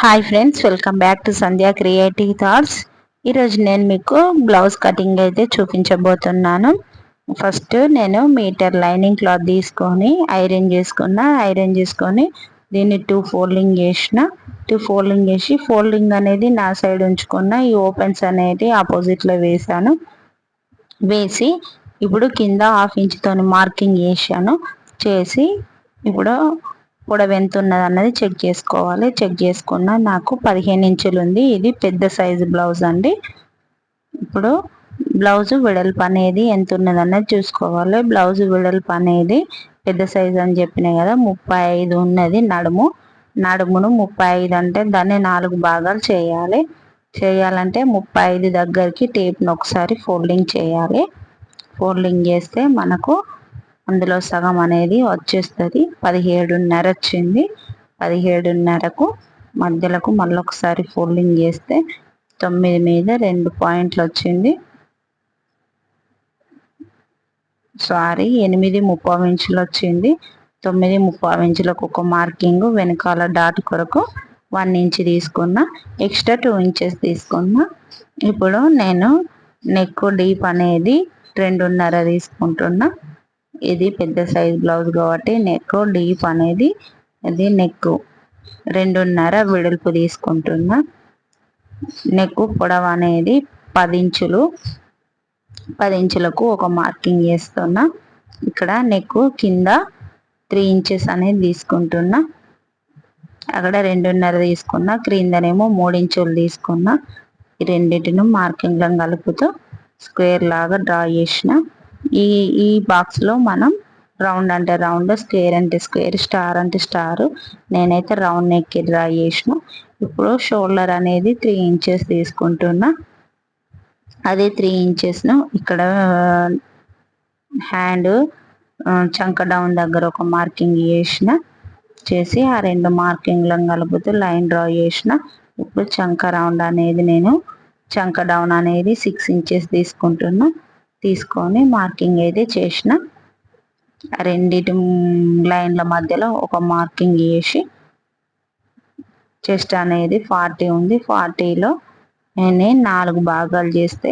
Hi friends welcome back to Sandhya creative thoughts ఈరోజు నేను మీకు బ్లౌజ్ కటింగ్ అయితే చూపించబోతున్నాను. ఫస్ట్ నేను మీటర్ లైనింగ్ క్లాత్ తీసుకొని ఐరన్ చేసుకున్న ఐరన్ చేసుకొని దీన్ని టూ ఫోల్డింగ్ చేసిన టూ ఫోల్డింగ్ చేసి ఫోల్డింగ్ అనేది నా సైడ్ ఉంచుకున్న ఈ ఓపెన్స్ అనేది ఆపోజిట్లో వేసాను వేసి ఇప్పుడు కింద హాఫ్ ఇంచ్తో మార్కింగ్ చేశాను. చేసి ఇప్పుడు పొడవు ఎంత ఉన్నది అన్నది చెక్ చేసుకోవాలి. చెక్ చేసుకున్న నాకు పదిహేను ఇంచులు ఉంది. ఇది పెద్ద సైజు బ్లౌజ్ అండి. ఇప్పుడు బ్లౌజ్ వెడల్పు అనేది ఎంత ఉన్నది అన్నది చూసుకోవాలి. బ్లౌజ్ వెడల్పు అనేది పెద్ద సైజు అని చెప్పినాయి కదా ముప్పై ఐదు ఉన్నది నడుము. నడుమును ముప్పై ఐదు అంటే దాన్ని నాలుగు భాగాలు చేయాలి. చేయాలంటే ముప్పై ఐదు దగ్గరికి టేప్ను ఒకసారి ఫోల్డింగ్ చేయాలి. ఫోల్డింగ్ చేస్తే మనకు అందులో సగం అనేది వచ్చేస్తుంది. పదిహేడున్నర వచ్చింది. పదిహేడున్నరకు మధ్యలకు మళ్ళీ ఒకసారి ఫోల్డింగ్ చేస్తే తొమ్మిది మీద రెండు పాయింట్లు వచ్చింది. సారీ ఎనిమిది ముప్పై ఇంచులు వచ్చింది. తొమ్మిది ముప్పై ఇంచులకు ఒక మార్కింగ్ వెనకాల డాట్ కొరకు వన్ ఇంచ్ తీసుకున్న ఎక్స్ట్రా టూ ఇంచెస్ తీసుకున్నా. ఇప్పుడు నేను నెక్ డీప్ అనేది రెండున్నర తీసుకుంటున్నా. ఇది పెద్ద సైజ్ బ్లౌజ్ కాబట్టి నెక్ డీప్ అనేది ఇది నెక్ రెండున్నర వెడల్పు తీసుకుంటున్నా. నెక్ పొడవు అనేది పది ఇంచులు. పది ఇంచులకు ఒక మార్కింగ్ చేస్తున్నా. ఇక్కడ నెక్ కింద త్రీ ఇంచెస్ అనేది తీసుకుంటున్నా. అక్కడ రెండున్నర తీసుకున్నా. క్రిందనేమో మూడు ఇంచులు తీసుకున్నా. ఈ రెండింటిని మార్కింగ్లను కలుపుతూ స్క్వేర్ లాగా డ్రా చేసిన. ఈ ఈ బాక్స్లో మనం రౌండ్ అంటే రౌండ్ స్క్వేర్ అంటే స్క్వేర్ స్టార్ అంటే స్టార్ నేనైతే రౌండ్ నెక్ డ్రా చేసిన. ఇప్పుడు షోల్డర్ అనేది త్రీ ఇంచెస్ తీసుకుంటున్నా. అదే త్రీ ఇంచెస్ను ఇక్కడ హ్యాండ్ చంక డౌన్ దగ్గర ఒక మార్కింగ్ చేసిన. చేసి ఆ రెండు మార్కింగ్లను కలుపుతూ లైన్ డ్రా చేసిన. ఇప్పుడు చంక రౌండ్ అనేది నేను చంక డౌన్ అనేది సిక్స్ ఇంచెస్ తీసుకుంటున్నా. తీసుకొని మార్కింగ్ అయితే చేసిన. రెండిటి లైన్ల మధ్యలో ఒక మార్కింగ్ చేసి చెస్ట్ అనేది ఫార్టీ ఉంది. ఫార్టీలో నేను నాలుగు భాగాలు చేస్తే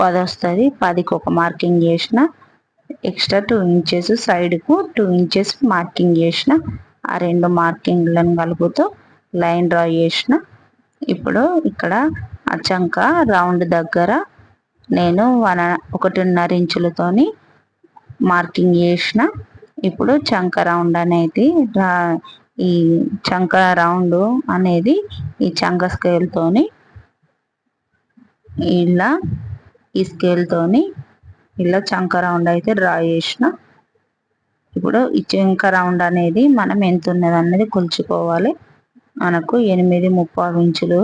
పది వస్తుంది. పదికి ఒక మార్కింగ్ చేసిన. ఎక్స్ట్రా టూ ఇంచెస్ సైడ్కు టూ ఇంచెస్ మార్కింగ్ చేసిన. ఆ రెండు మార్కింగ్లను కలుపుతూ లైన్ డ్రా చేసిన. ఇప్పుడు ఇక్కడ అచ్చంక రౌండ్ దగ్గర నేను వన ఒకటిన్నర ఇంచులతోని మార్కింగ్ చేసిన. ఇప్పుడు చంక రౌండ్ అనేది ఈ చంక రౌండ్ అనేది ఈ చంక స్కేల్తోని ఇలా ఈ స్కేల్తోని ఇలా చంక రౌండ్ అయితే డ్రా చేసిన. ఇప్పుడు ఈ చంక రౌండ్ అనేది మనం ఎంత ఉన్నది అనేది కొలుచుకోవాలి. మనకు ఎనిమిది ముప్పై ఇంచులు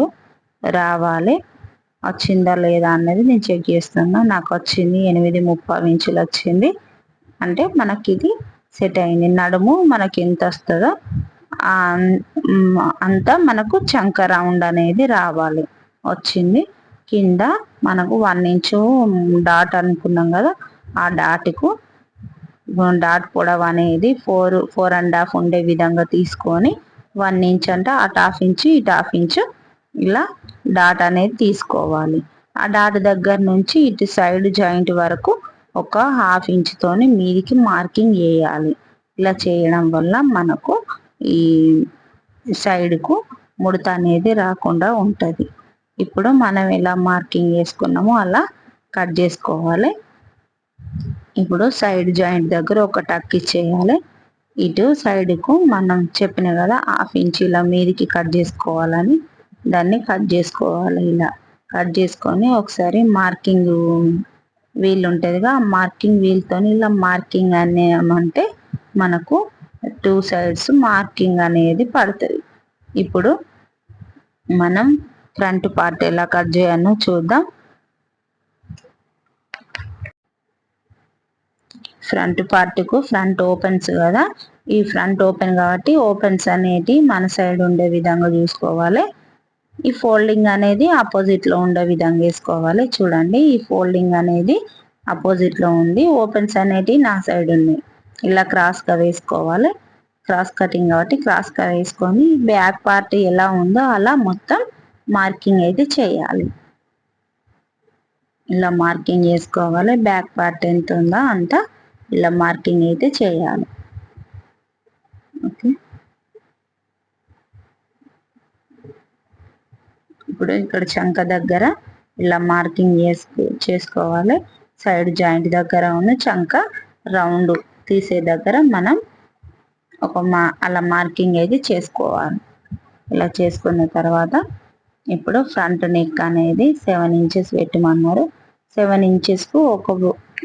రావాలి. వచ్చిందా లేదా అన్నది నేను చెక్ చేస్తున్నా. నాకు వచ్చింది ఎనిమిది ముప్పై ఇంచులు వచ్చింది. అంటే మనకి ఇది సెట్ అయింది. నడుము మనకి ఎంత వస్తుందో అంతా మనకు చంక రౌండ్ అనేది రావాలి. వచ్చింది. కింద మనకు వన్ ఇంచు డాట్ అనుకున్నాం కదా ఆ డాట్కు డాట్ పొడవు అనేది ఫోర్ ఫోర్ అండ్ హాఫ్ ఉండే విధంగా తీసుకొని వన్ ఇంచ్ అంటే అటు హాఫ్ ఇంచు ఇటు హాఫ్ ఇంచు ఇలా డాట్ అనేది తీసుకోవాలి. ఆ డాట్ దగ్గర నుంచి ఇటు సైడ్ జాయింట్ వరకు ఒక హాఫ్ ఇంచ్తోని మీదికి మార్కింగ్ వేయాలి. ఇలా చేయడం వల్ల మనకు ఈ సైడ్కు ముడత అనేది రాకుండా ఉంటుంది. ఇప్పుడు మనం ఎలా మార్కింగ్ చేసుకున్నామో అలా కట్ చేసుకోవాలి. ఇప్పుడు సైడ్ జాయింట్ దగ్గర ఒక టక్ ఇచ్చేయాలి. ఇటు సైడ్కు మనం చెప్పిన కదా హాఫ్ ఇంచ్ ఇలా మీదికి కట్ చేసుకోవాలని. దాన్ని కట్ చేసుకోవాలి ఇలా. కట్ చేసుకొని ఒకసారి మార్కింగ్ వీల్ ఉంటుందిగా మార్కింగ్ వీల్తో ఇలా మార్కింగ్ అనేమంటే మనకు టూ సైడ్స్ మార్కింగ్ అనేది పడుతుంది. ఇప్పుడు మనం ఫ్రంట్ పార్ట్ ఎలా కట్ చేయాలో చూద్దాం. ఫ్రంట్ పార్ట్కు ఫ్రంట్ ఓపెన్స్ కదా ఈ ఫ్రంట్ ఓపెన్ కాబట్టి ఓపెన్స్ అనేది మన సైడ్ ఉండే విధంగా చూసుకోవాలి. ఈ ఫోల్డింగ్ అనేది ఆపోజిట్లో ఉండే విధంగా వేసుకోవాలి. చూడండి ఈ ఫోల్డింగ్ అనేది ఆపోజిట్లో ఉంది. ఓపెన్స్ అనేటివి నా సైడ్ ఉన్నాయి ఇలా క్రాస్గా వేసుకోవాలి. క్రాస్ కటింగ్ కాబట్టి క్రాస్ వేసుకొని బ్యాక్ పార్ట్ ఎలా ఉందో అలా మొత్తం మార్కింగ్ అయితే చేయాలి. ఇలా మార్కింగ్ చేసుకోవాలి. బ్యాక్ పార్ట్ ఎంత ఉందో అంత ఇలా మార్కింగ్ అయితే చేయాలి. ఇప్పుడు ఇక్కడ చంక దగ్గర ఇలా మార్కింగ్ చేసుకో చేసుకోవాలి. సైడ్ జాయింట్ దగ్గర ఉన్న చంక రౌండ్ తీసే దగ్గర మనం ఒక మా అలా మార్కింగ్ అయితే చేసుకోవాలి. ఇలా చేసుకున్న తర్వాత ఇప్పుడు ఫ్రంట్ నెక్ అనేది సెవెన్ ఇంచెస్ పెట్టమన్నారు. సెవెన్ ఇంచెస్కు ఒక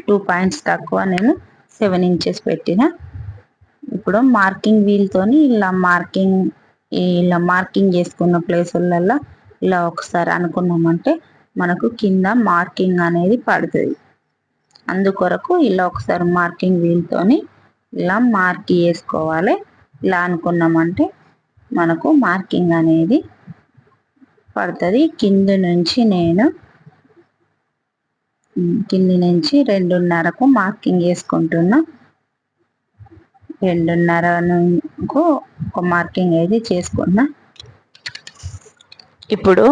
టూ పాయింట్స్ తక్కువ నేను సెవెన్ ఇంచెస్ పెట్టిన. ఇప్పుడు మార్కింగ్ వీల్తోని ఇలా మార్కింగ్ ఇలా మార్కింగ్ చేసుకున్న ప్లేసులలో ఇలా ఒకసారి అనుకున్నామంటే మనకు కింద మార్కింగ్ అనేది పడుతుంది. అందుకొరకు ఇలా ఒకసారి మార్కింగ్ వీల్తోని ఇలా మార్క్ చేసుకోవాలి. ఇలా అనుకున్నామంటే మనకు మార్కింగ్ అనేది పడుతుంది. కింద నుంచి నేను కింది నుంచి రెండున్నరకు మార్కింగ్ వేసుకుంటున్నా రెండున్నరకు ఒక మార్కింగ్ అయితే చేసుకున్నా. ఇప్పుడు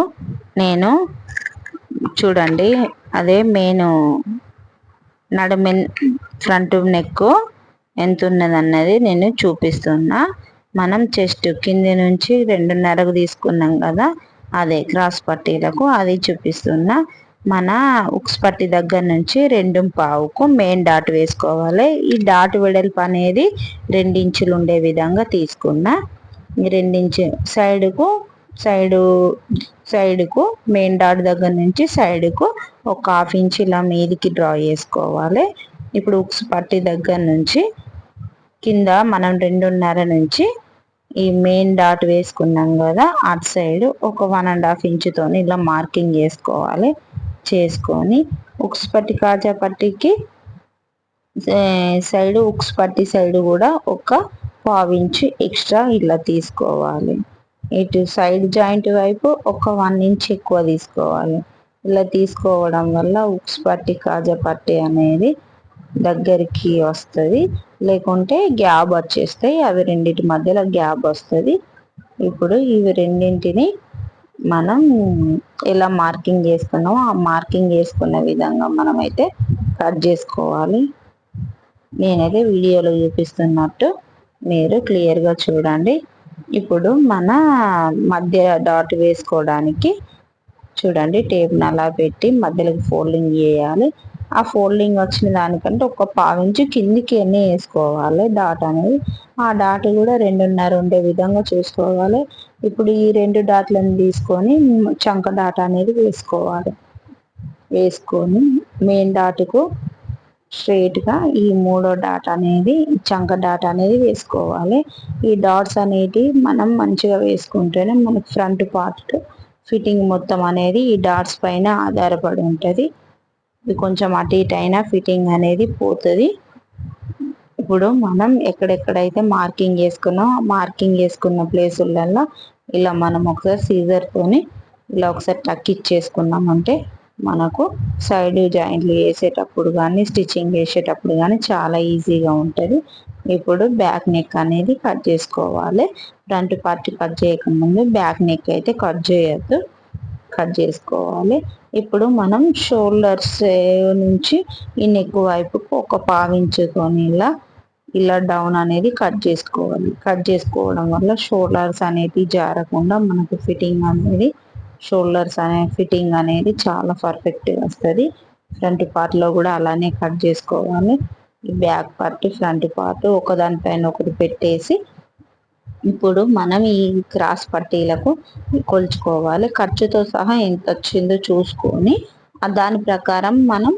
నేను చూడండి అదే మెయిన్ నడుమెన్ ఫ్రంట్ నెక్ ఎంత ఉన్నది అన్నది నేను చూపిస్తున్నా. మనం చెస్ట్ కింది నుంచి రెండున్నరకు తీసుకున్నాం కదా అదే క్రాస్ పట్టీలకు అది చూపిస్తున్నా. మన ఉక్స్ పట్టి దగ్గర నుంచి రెండు పావుకు మెయిన్ డాట్ వేసుకోవాలి. ఈ డాట్ వెడల్పు అనేది రెండించులు ఉండే విధంగా తీసుకున్నా. రెండించు సైడ్కు సైడు సైడ్కు మెయిన్ డాట్ దగ్గర నుంచి సైడ్కు ఒక హాఫ్ ఇంచ్ ఇలా మీదికి డ్రా చేసుకోవాలి. ఇప్పుడు ఉక్స్ పట్టి దగ్గర నుంచి కింద మనం రెండున్నర నుంచి ఈ మెయిన్ డాట్ వేసుకున్నాం కదా అటు సైడ్ ఒక వన్ అండ్ హాఫ్ ఇంచుతో ఇలా మార్కింగ్ చేసుకోవాలి. చేసుకొని ఉక్స్ పట్టి కాజా పట్టికి సైడ్ ఉక్స్ పట్టి సైడ్ కూడా ఒక పావించు ఎక్స్ట్రా ఇలా తీసుకోవాలి. ఇటు సైడ్ జాయింట్ వైపు ఒక వన్ ఇంచ్ ఎక్కువ తీసుకోవాలి. ఇలా తీసుకోవడం వల్ల ఉక్స్ పట్టి కాజా పట్టి అనేది దగ్గరికి వస్తుంది. లేకుంటే గ్యాప్ వచ్చేస్తాయి. అవి రెండింటి మధ్యలో గ్యాప్ వస్తుంది. ఇప్పుడు ఇవి రెండింటిని మనం ఎలా మార్కింగ్ చేసుకున్నామో ఆ మార్కింగ్ చేసుకున్న విధంగా మనమైతే కట్ చేసుకోవాలి. నేనైతే వీడియోలో చూపిస్తున్నట్టు మీరు క్లియర్గా చూడండి. ఇప్పుడు మన మధ్య డాట్ వేసుకోవడానికి చూడండి టేప్ని అలా పెట్టి మధ్యలోకి ఫోల్డింగ్ చేయాలి. ఆ ఫోల్డింగ్ వచ్చిన దానికంటే ఒక పావించి కిందికి ఎన్ని వేసుకోవాలి? డాట్ అనేది. ఆ డాట్ కూడా రెండున్నర ఉండే విధంగా చూసుకోవాలి. ఇప్పుడు ఈ రెండు డాట్లను తీసుకొని చంక డాట్ అనేది వేసుకోవాలి. వేసుకొని మెయిన్ డాట్కు స్ట్రైట్గా ఈ మూడో డాట్ అనేది చంక డాట్ అనేది వేసుకోవాలి. ఈ డాట్స్ అనేది మనం మంచిగా వేసుకుంటేనే మనకు ఫ్రంట్ పార్ట్ ఫిట్టింగ్ మొత్తం అనేది ఈ డాట్స్ పైన ఆధారపడి ఉంటుంది. ఇది కొంచెం అటు ఇటు అయినా ఫిట్టింగ్ అనేది పోతుంది. ఇప్పుడు మనం ఎక్కడెక్కడైతే మార్కింగ్ చేసుకున్నాం మార్కింగ్ చేసుకున్న ప్లేసులలో ఇలా మనం ఒకసారి సీజర్తోని ఇలా ఒకసారి టక్ ఇచ్చేసుకున్నామంటే మనకు సైడ్ జాయింట్లు వేసేటప్పుడు కానీ స్టిచ్చింగ్ వేసేటప్పుడు కానీ చాలా ఈజీగా ఉంటుంది. ఇప్పుడు బ్యాక్ నెక్ అనేది కట్ చేసుకోవాలి. ఫ్రంట్ పార్ట్ కట్ చేయకముందు బ్యాక్ నెక్ అయితే కట్ చేయొద్దు. కట్ చేసుకోవాలి. ఇప్పుడు మనం షోల్డర్స్ నుంచి ఈ నెక్ వైపుకు ఒక పావించుకొని ఇలా ఇలా డౌన్ అనేది కట్ చేసుకోవాలి. కట్ చేసుకోవడం వల్ల షోల్డర్స్ అనేది జారకుండా మనకు ఫిట్టింగ్ అనేది షోల్డర్స్ అనే ఫిట్టింగ్ అనేది చాలా పర్ఫెక్ట్గా వస్తుంది. ఫ్రంట్ పార్ట్లో కూడా అలానే కట్ చేసుకోవాలి. బ్యాక్ పార్ట్ ఫ్రంట్ పార్ట్ ఒకదానిపైన ఒకటి పెట్టేసి ఇప్పుడు మనం ఈ క్రాస్ పట్టీలకు కొలుచుకోవాలి. ఖర్చుతో సహా ఎంత వచ్చిందో చూసుకొని దాని ప్రకారం మనం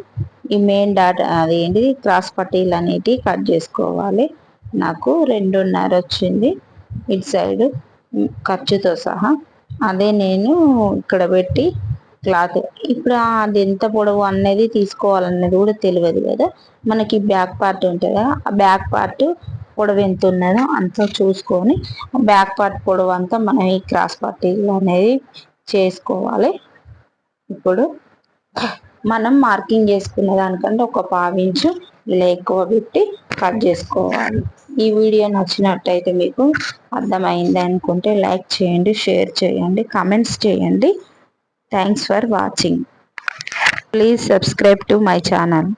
ఈ మెయిన్ డాట్ అదేంటి క్రాస్ పట్టీలు అనేటివి కట్ చేసుకోవాలి. నాకు రెండున్నర వచ్చింది. ఇటు సైడ్ ఖర్చుతో సహా అదే నేను ఇక్కడ పెట్టి క్లాత్. ఇప్పుడు అది ఎంత పొడవు అనేది తీసుకోవాలనేది కూడా తెలియదు కదా. మనకి బ్యాక్ పార్ట్ ఉంటుంది కదా. ఆ బ్యాక్ పార్ట్ పొడవు ఎంత ఉన్నదో అంత చూసుకొని బ్యాక్ పార్ట్ పొడవు అంతా మనం ఈ క్రాస్ పార్టీలు అనేది చేసుకోవాలి. ఇప్పుడు మనం మార్కింగ్ చేసుకున్న దానికంటే ఒక పావించు ఇలా ఎక్కువ పెట్టి కట్ చేసుకోవాలి. ఈ వీడియో నచ్చినట్టయితే మీకు అర్థమైంది అనుకుంటే లైక్ చేయండి షేర్ చేయండి కమెంట్స్ చేయండి. Thanks for watching please subscribe to my channel